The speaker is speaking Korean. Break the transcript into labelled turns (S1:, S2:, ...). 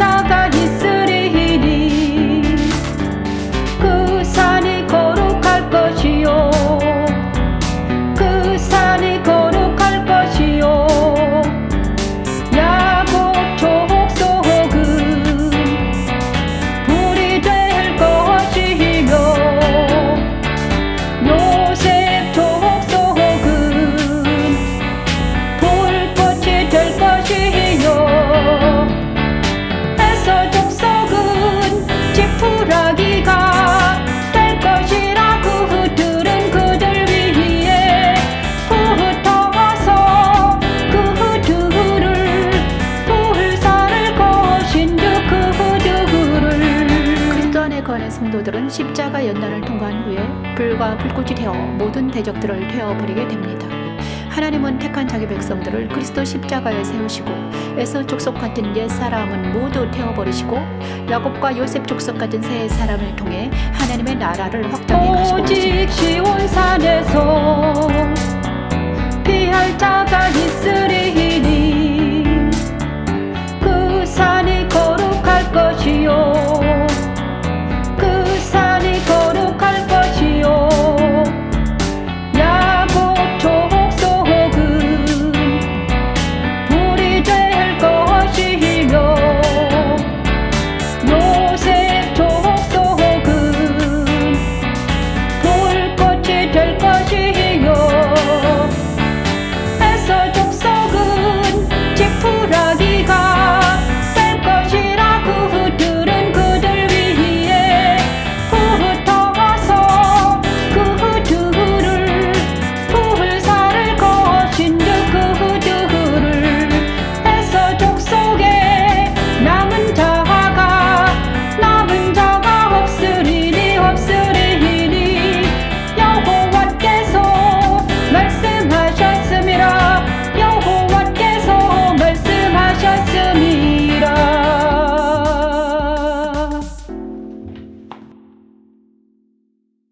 S1: out the
S2: 거하는 성도들은 십자가 연단을 통과한 후에 불과 불꽃이 되어 모든 대적들을 되어버리게 됩니다. 하나님은 택한 자기 백성들을 그리스도 십자가에 세우시고 에서 족속 같은 옛 사람은 모두 태워버리시고 야곱과 요셉 족속 같은 새 사람을 통해 하나님의 나라를 확장해 가시고
S1: 오직
S2: 계십니다.
S1: 시온 산에서